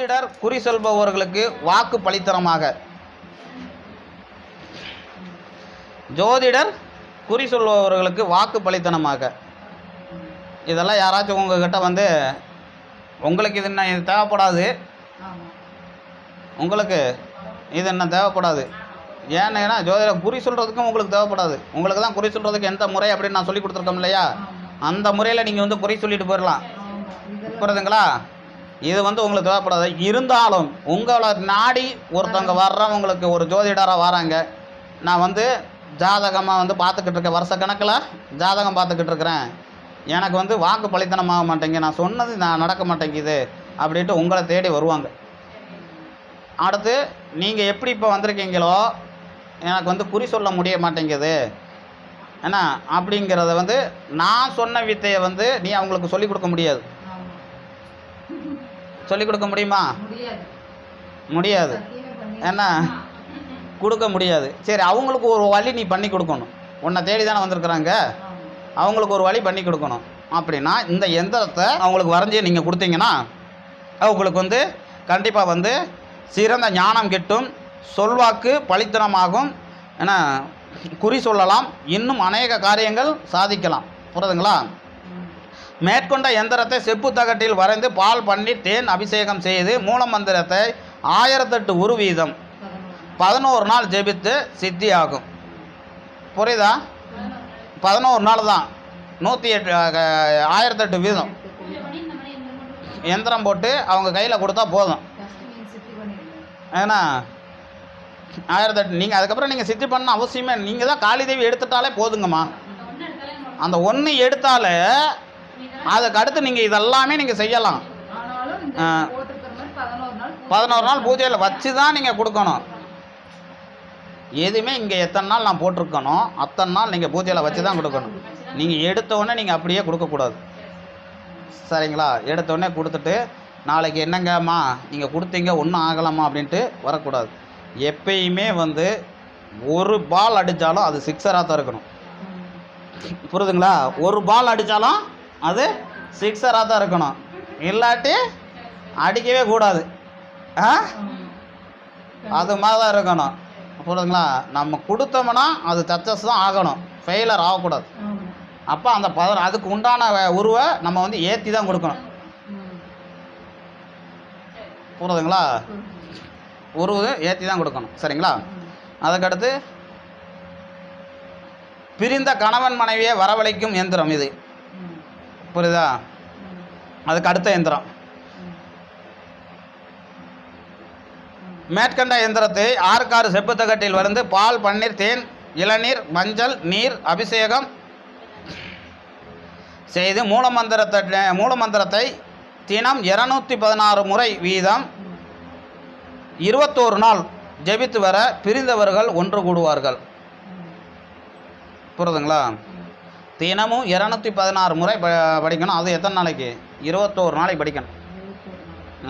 ஜோதிடர் குறி சொல்பவர்களுக்கு வாக்கு பலித்தனமாக. ஜோதிடர் குறி சொல்பவர்களுக்கு வாக்கு பலித்தனமாக. இதெல்லாம் யாராச்சும் உங்ககிட்ட வந்து உங்களுக்கு இது என்ன இது தேவைப்படாது. உங்களுக்கு இது என்ன தேவைப்படாது. ஏன்னா ஜோதிடர் குறி சொல்கிறதுக்கும் உங்களுக்கு தேவைப்படாது. உங்களுக்கு தான் குறி சொல்கிறதுக்கு எந்த முறை அப்படின்னு நான் சொல்லி கொடுத்துருக்கோம் இல்லையா? அந்த முறையில் நீங்கள் வந்து குறி சொல்லிட்டு போயிடலாம் புரியுதுங்களா? இது வந்து உங்களுக்கு தேவைப்படாது. இருந்தாலும் உங்களை நாடி ஒருத்தவங்க வர்றவங்களுக்கு ஒரு ஜோதிடராக வராங்க. நான் வந்து ஜாதகமாக வந்து பார்த்துக்கிட்டு இருக்கேன். வருஷ கணக்கில் ஜாதகம் பார்த்துக்கிட்டு இருக்கிறேன். எனக்கு வந்து வாக்கு பலித்தனமாக மாட்டேங்க நான் சொன்னது நான் நடக்க மாட்டேங்குது அப்படின்ட்டு உங்களை தேடி வருவாங்க. அடுத்து நீங்கள் எப்படி இப்போ வந்திருக்கீங்களோ எனக்கு வந்து குறி சொல்ல முடிய மாட்டேங்குது. என்ன? அப்படிங்கிறத வந்து நான் சொன்ன வித்தையை வந்து நீ அவங்களுக்கு சொல்லிக் கொடுக்க முடியாது. சொல்லிக் கொடுக்க முடியுமா? முடியாது. என்ன? கொடுக்க முடியாது. சரி அவங்களுக்கு ஒரு வழி நீ பண்ணி கொடுக்கணும். உன்னை தேடி தானே வந்திருக்கிறாங்க. அவங்களுக்கு ஒரு வழி பண்ணி கொடுக்கணும். அப்படின்னா இந்த எந்திரத்தை அவங்களுக்கு வரைஞ்சி நீங்கள் கொடுத்தீங்கன்னா அவங்களுக்கு வந்து கண்டிப்பாக வந்து சிறந்த ஞானம் கிட்டும் சொல்வாக்கு பலித்தனமாகும் ஏன்னா குறி சொல்லலாம். இன்னும் அநேக காரியங்கள் சாதிக்கலாம். புரியுதுங்களா. மேற்கொண்ட எந்திரத்தை செப்பு தகட்டில் வரைந்து பால் பண்ணி தேன் அபிஷேகம் செய்து மூலமந்திரத்தை ஆயிரத்தெட்டு உரு வீதம். பதினோரு நாள் ஜெபித்து சித்தியாகும் புரியுதா? பதினோரு நாள் தான். நூற்றி எட்டு ஆயிரத்தெட்டு வீதம். எந்திரம் போட்டு அவங்க கையில் கொடுத்தா போதும். ஏன்னா ஆயிரத்தெட்டு நீங்கள் அதுக்கப்புறம் நீங்கள் சித்தி பண்ண அவசியமே நீங்கள் தான் காளிதேவி எடுத்துட்டாலே போதுங்கம்மா. அந்த ஒன்று எடுத்தாலே அதுக்கு அடுத்து நீங்கள் இதெல்லாமே நீங்கள் செய்யலாம். பதினோரு நாள் பூஜையில் வச்சு தான் நீங்கள் கொடுக்கணும். எதுவுமே இங்கே எத்தனை நாள் நான் போட்டிருக்கணும் அத்தனை நாள் நீங்கள் பூஜையில் வச்சு தான் கொடுக்கணும். நீங்கள் எடுத்த உடனே நீங்கள் அப்படியே கொடுக்கக்கூடாது. சரிங்களா? எடுத்த உடனே கொடுத்துட்டு நாளைக்கு என்னங்கம்மா? நீங்கள் கொடுத்தீங்க ஒன்றும் ஆகலாமா அப்படின்ட்டு வரக்கூடாது. எப்பயுமே வந்து ஒரு பால் அடித்தாலும் அது சிக்ஸராக தான் இருக்கணும். புரியுதுங்களா? ஒரு பால் அடித்தாலும் அது சிக்ஸராக தான் இருக்கணும். இல்லாட்டி அடிக்கவே கூடாது. ஆ? அது மாதிரி தான் இருக்கணும். புரியுதுங்களா? நம்ம கொடுத்தோம்னா அது சக்ஸஸ் தான் ஆகணும். ஃபெயிலர் ஆகக்கூடாது. அப்போ அந்த பத அதுக்கு உண்டான வ- உருவை நம்ம வந்து ஏற்றி தான் கொடுக்கணும். புரியுதுங்களா? உருவு ஏற்றி தான் கொடுக்கணும். சரிங்களா? அதுக்கடுத்து பிரிந்த கணவன் மனைவியை வரவழைக்கும் எந்திரம் இது. புரியுதா. அதுக்கு அடுத்த எந்திரம். மேற்கண்ட எந்திரத்தை ஆறுக்காறு செப்புத்தகட்டில் வந்து பால் பன்னீர் தேன் இளநீர் மஞ்சள் நீர் அபிஷேகம் செய்து மூலமந்திரத்தை மூலமந்திரத்தை தினம் இருநூத்தி பதினாறு முறை வீதம். இருபத்தோரு நாள் ஜெபித்து வர பிரிந்தவர்கள் ஒன்று கூடுவார்கள். புரியுதுங்களா. தினமும் இரநூத்தி பதினாறு முறை ப படிக்கணும். அது எத்தனை நாளைக்கு? இருபத்தோரு நாளைக்கு படிக்கணும்.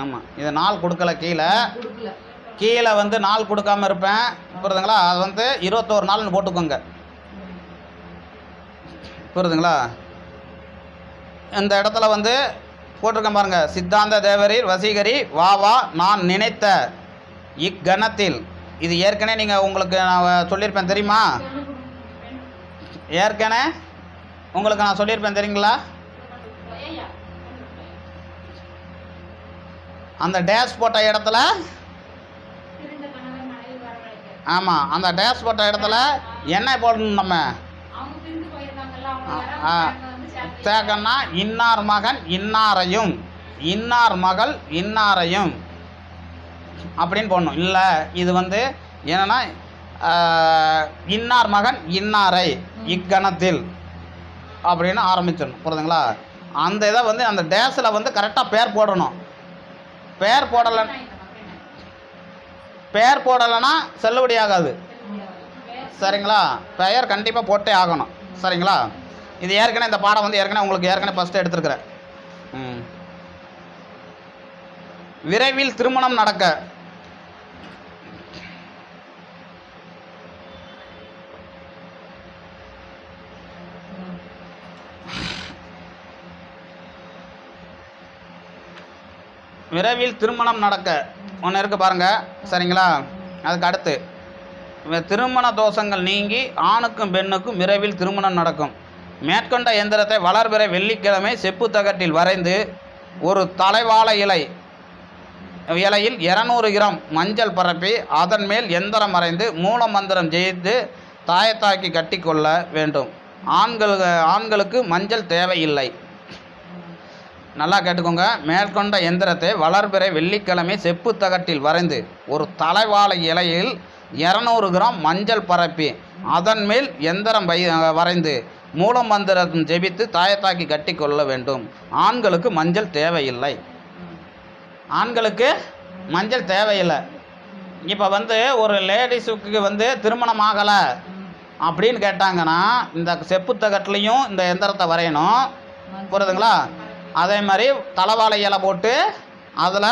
ஆமாம் இது நாள் கொடுக்கல கீழே. கீழே வந்து நாள் கொடுக்காம இருப்பேன். புரியுதுங்களா? அது வந்து இருபத்தோரு நாள்னு போட்டுக்கோங்க. புரியுதுங்களா? இந்த இடத்துல வந்து போட்டிருக்கேன் பாருங்க. சித்தாந்த தேவரீர் வசீகரி வா வா நான் நினைத்த இக்கணத்தில். இது ஏற்கனவே நீங்கள் உங்களுக்கு நான் சொல்லியிருப்பேன் தெரியுமா? ஏற்கனவே உங்களுக்கு நான் சொல்லியிருப்பேன் தெரியுங்களா? அந்த டேஷ் போட்ட இடத்துல ஆமாம் அந்த டேஷ் போட்ட இடத்துல என்ன போடணும் நம்ம. தேகன்னா இன்னார் மகன் இன்னாரையும் இன்னார் மகள் இன்னாரையும் அப்படின்னு போடணும். இல்லை இது வந்து என்னன்னா இன்னார் மகன் இன்னாரை இக்கணத்தில். அப்படின்னு ஆரம்பிச்சிடணும் புரியுதுங்களா? அந்த இதை வந்து அந்த டேஸில் வந்து கரெக்டாக பேர் போடணும். பேர் போடலை பேர் போடலைன்னா செல்லுபடி ஆகாது. சரிங்களா? பெயர் கண்டிப்பாக போட்டே ஆகணும். சரிங்களா? இது ஏற்கனவே இந்த பாடம் வந்து ஏற்கனவே உங்களுக்கு ஏற்கனவே ஃபஸ்ட்டு எடுத்துருக்குறேன். விரைவில் திருமணம் நடக்க. விரைவில் திருமணம் நடக்க. ஒன்று இருக்கு பாருங்க. சரிங்களா? அதுக்கு அடுத்து. திருமண தோஷங்கள் நீங்கி ஆணுக்கும் பெண்ணுக்கும் விரைவில் திருமணம் நடக்கும். மேற்கொண்ட எந்திரத்தை வளர்பிறை வெள்ளிக்கிழமை செப்பு தகட்டில் வரைந்து ஒரு தலைவாழ இலை இலையில் இரநூறு கிராம் மஞ்சள் பரப்பி அதன் மேல் எந்திரம் வரைந்து மூல மந்திரம் ஜெயித்து தாயத்தாக்கி கட்டிக்கொள்ள வேண்டும். ஆண்கள் ஆண்களுக்கு மஞ்சள் தேவையில்லை. நல்லா கேட்டுக்கோங்க. மேற்கொண்ட எந்திரத்தை வளர்பிறை வெள்ளிக்கிழமை செப்பு தகட்டில் வரைந்து ஒரு தலைவாழை இலையில் இரநூறு கிராம் மஞ்சள் பரப்பி அதன் மேல் எந்திரம் வை வரைந்து மூலமந்திரம் ஜெபித்து தாயத்தாக்கி கட்டிக்கொள்ள வேண்டும். ஆண்களுக்கு மஞ்சள் தேவையில்லை. ஆண்களுக்கு மஞ்சள் தேவையில்லை. இப்போ வந்து ஒரு லேடிஸுக்கு வந்து திருமணம் ஆகலை அப்படின்னு கேட்டாங்கன்னா இந்த செப்பு தகட்டிலையும் இந்த எந்திரத்தை வரையணும். புரியுதுங்களா? அதே மாதிரி தலைவாழை இலை போட்டு அதில்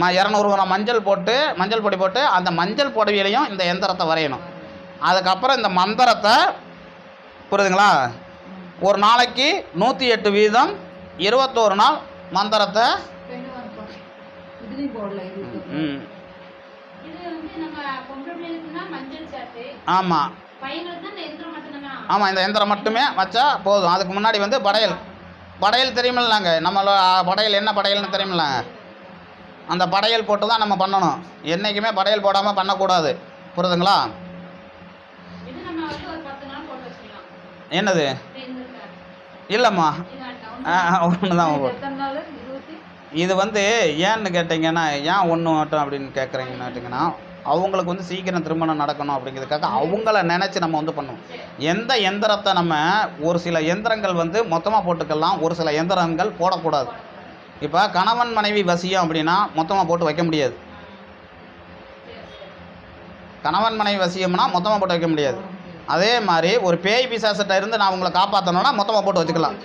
ம இரநூறு கிராம் மஞ்சள் போட்டு மஞ்சள் பொடி போட்டு அந்த மஞ்சள் பொடியிலையும் இந்த எந்திரத்தை வரையணும். அதுக்கப்புறம் இந்த மந்திரத்தை புரியுதுங்களா? ஒரு நாளைக்கு நூற்றி எட்டு வீதம் இருபத்தோரு நாள் மந்திரத்தை ஆமாம் ஆமாம் இந்த எந்திரம் மட்டுமே வச்சா போதும். அதுக்கு முன்னாடி வந்து படையல் படையல் தெரியுமில்லாங்க நம்மள படையல் என்ன படையல்னு தெரியுமில்ல அந்த படையல் போட்டு தான் நம்ம பண்ணணும். என்றைக்குமே படையல் போடாமல் பண்ணக்கூடாது. புரியுதுங்களா? என்னது? இல்லைம்மா. ஒன்று தான் இது வந்து ஏன்னு கேட்டிங்கன்னா ஏன் ஒன்று மட்டும் அப்படின்னு கேட்குறீங்கன்னு கேட்டிங்கன்னா அவங்களுக்கு வந்து சீக்கிரம் திருமணம் நடக்கணும் அப்படிங்கிறதுக்காக அவங்கள நினச்சி நம்ம வந்து பண்ணுவோம். எந்த எந்திரத்தை நம்ம ஒரு சில எந்திரங்கள் வந்து மொத்தமாக போட்டுக்கலாம் ஒரு சில எந்திரங்கள் போடக்கூடாது. இப்போ கணவன் மனைவி வசியம் அப்படின்னா மொத்தமாக போட்டு வைக்க முடியாது. கணவன் மனைவி வசியம்னா மொத்தமாக போட்டு வைக்க முடியாது. அதே மாதிரி ஒரு பேய் பிசாசத்தை இருந்து நான் உங்களை காப்பாற்றணும்னா மொத்தமாக போட்டு வச்சுக்கலாம்.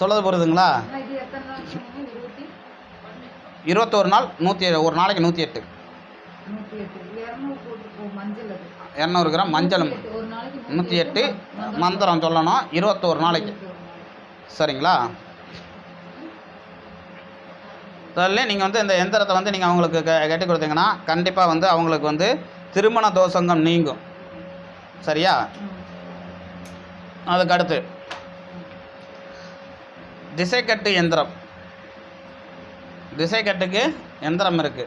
சொல்லது புரியுதுங்களா ஆனால் இது எத்தனை நாள் சொன்னீங்க? இருபத்தி இருபத்தோரு நாள் நூற்றி ஒரு நாளைக்கு நூற்றி எட்டு. இரநூறு மஞ்சள் கிராம் மஞ்சளும். நாளைக்கு நூற்றி எட்டு மந்திரம் சொல்லணும். இருபத்தோரு நாளைக்கு. சரிங்களா? சொல்லி நீங்கள் வந்து இந்த எந்திரத்தை வந்து நீங்கள் அவங்களுக்கு கட்டி கொடுத்தீங்கன்னா கண்டிப்பாக வந்து அவங்களுக்கு வந்து திருமண தோஷங்கம் நீங்கும். சரியா? அதுக்கு அடுத்து திசைக்கட்டு எந்திரம். திசைக்கட்டுக்கு எந்திரம் இருக்குது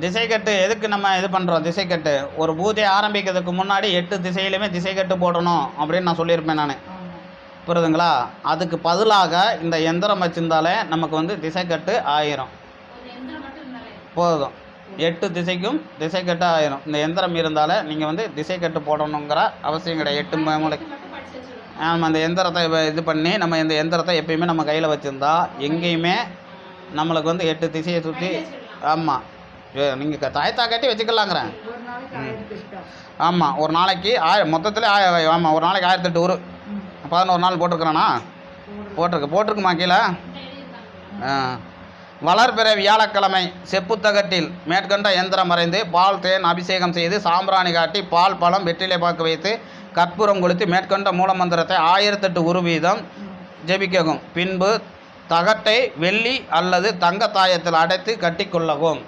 திசைக்கட்டு எதுக்கு நம்ம இது பண்ணுறோம் திசைக்கட்டு. ஒரு பூஜை ஆரம்பிக்கிறதுக்கு முன்னாடி எட்டு திசையிலுமே திசைக்கட்டு போடணும் அப்படின்னு நான் சொல்லியிருப்பேன் நான். புரியுதுங்களா? அதுக்கு பதிலாக இந்த எந்திரம் வச்சுருந்தாலே நமக்கு வந்து திசைக்கட்டு ஆயிரும். போதும். எட்டு திசைக்கும் திசைக்கட்டு ஆயிரும். இந்த எந்திரம் இருந்தாலே நீங்கள் வந்து திசைக்கட்டு போடணுங்கிற அவசியம் கிடையாது. எட்டு மூ- நம்ம அந்த எந்திரத்தை இது பண்ணி நம்ம இந்த எந்திரத்தை எப்பயுமே நம்ம கையில் வச்சுருந்தா எங்கேயுமே நம்மளுக்கு வந்து எட்டு திசையை சுற்றி ஆமாம் நீங்கள் தாய்த்தா கட்டி வச்சுக்கலாங்கிறேன். ஆமாம் ஒரு நாளைக்கு ஆய மொத்தத்தில் ஆய ஆமாம் ஒரு நாளைக்கு ஆயிரத்தெட்டு ஊர். பதினோரு நாள் போட்டிருக்கிறேனா? போடுறது. போட்டிருக்கு. போட்டிருக்குமா கீழே. வளர்பிறை வியாழக்கிழமை செப்புத்தகட்டில் மேற்கண்ட எந்திரம் வரைந்து பால் தேன் அபிஷேகம் செய்து சாம்பிராணி காட்டி பால் பழம் வெற்றிலை பாக்கு வைத்து கற்பூரம் கொளுத்தி மேற்கொண்ட மூலமந்திரத்தை ஆயிரத்தெட்டு உரு வீதம் ஜெபிக்கவும். பின்பு தகட்டை வெள்ளி அல்லது தங்க தாயத்தில் அடைத்து கட்டிக்கொள்ளவும்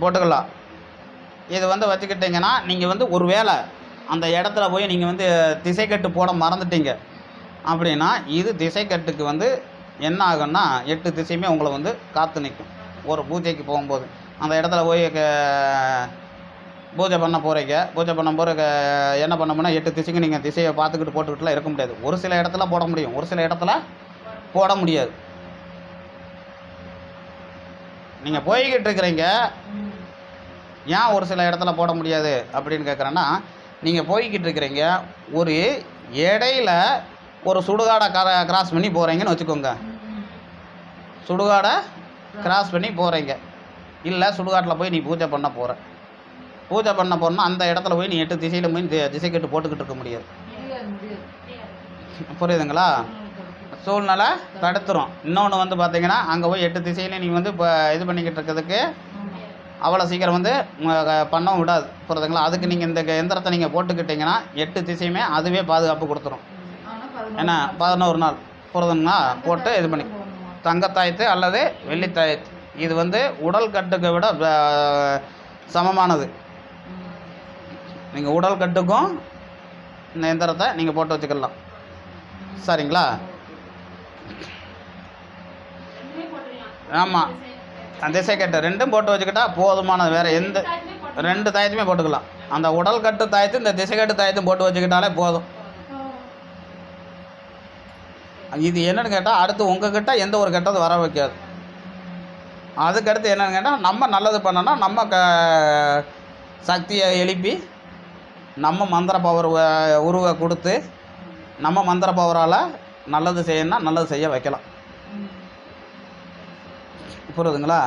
போட்டுக்கலாம். இது வந்து வச்சுக்கிட்டிங்கன்னா நீங்கள் வந்து ஒரு வேளை அந்த இடத்துல போய் நீங்கள் வந்து திசைக்கட்டு போட மறந்துட்டீங்க அப்படின்னா இது திசைக்கட்டுக்கு வந்து என்ன ஆகும்னா எட்டு திசையுமே உங்களை வந்து காத்து நிற்கும். ஒரு பூஜைக்கு போகும்போது. அந்த இடத்துல போய் க- பூஜை பண்ண போகிறீங்க பூஜை பண்ண போகிற என்ன பண்ணோம்னா எட்டு திசைக்கு நீங்கள் திசையை பார்த்துக்கிட்டு போட்டுக்கிட்டுலாம் இருக்க முடியாது. ஒரு சில இடத்துல போட முடியும். ஒரு சில இடத்துல போட முடியாது. நீங்கள் போய்கிட்டு இருக்கிறீங்க ஏன் ஒரு சில இடத்துல போட முடியாது அப்படின்னு கேட்குறேன்னா நீங்கள் போய்கிட்டு இருக்கிறீங்க ஒரு இடையில ஒரு சுடுகாடை கர கிராஸ் பண்ணி போகிறீங்கன்னு வச்சுக்கோங்க. சுடுகாடை கிராஸ் பண்ணி போகிறீங்க இல்லை சுடுகாட்டில் போய் நீ பூஜை பண்ண போகிற பூஜை பண்ண போறேன்னா அந்த இடத்துல போய் நீ எட்டு திசையில் போய் திசை கட்டு போட்டுக்கிட்டு இருக்க முடியாது. புரியுதுங்களா? சூழ்நிலை தடுத்துரும். இன்னொன்று வந்து பார்த்தீங்கன்னா அங்கே போய் எட்டு திசையிலையும் நீங்கள் வந்து இப்போ இது பண்ணிக்கிட்டு இருக்கிறதுக்கு அவ்வளோ சீக்கிரம் வந்து பண்ணவும் விடாது. புரியுதுங்களா? அதுக்கு நீங்கள் இந்த க- எந்திரத்தை நீங்கள் போட்டுக்கிட்டிங்கன்னா எட்டு திசையுமே அதுவே பாதுகாப்பு கொடுத்துரும். பதினோரு ஏன்னா நாள். பதினோரு நாள். புரியுதுங்களா? போட்டு இது பண்ணி. தங்கத்தாயத்து அல்லது வெள்ளித்தாயத்து. இது வந்து உடல் கட்டுக்கு விட சமமானது. நீங்கள் உடல் கட்டுக்கும் இந்த எந்திரத்தை நீங்கள் போட்டு வச்சுக்கலாம். சரிங்களா ரெண்டுமே போட்டுக்கலாம் ஆமாம் அந்த திசை கட்டு ரெண்டும் போட்டு வச்சுக்கிட்டா போதுமானது. வேறு எந்த ரெண்டு தாயத்துமே போட்டுக்கலாம். அந்த உடல் கட்டு தாயத்து இந்த திசை கட்டு தாயத்தும் போட்டு வச்சுக்கிட்டாலே போதும். இது என்னென்னு கேட்டால் அடுத்து உங்ககிட்ட எந்த ஒரு கெட்டது வர வைக்காது. அதுக்கடுத்து என்னென்னு கேட்டால் நம்ம நல்லது பண்ணோன்னா நம்ம க சக்தியை எழுப்பி நம்ம மந்திர பவர் உருவை கொடுத்து நம்ம மந்திர பவரால் நல்லது செய்யணும்னா நல்லது செய்ய வைக்கலாம். புரியுதுங்களா?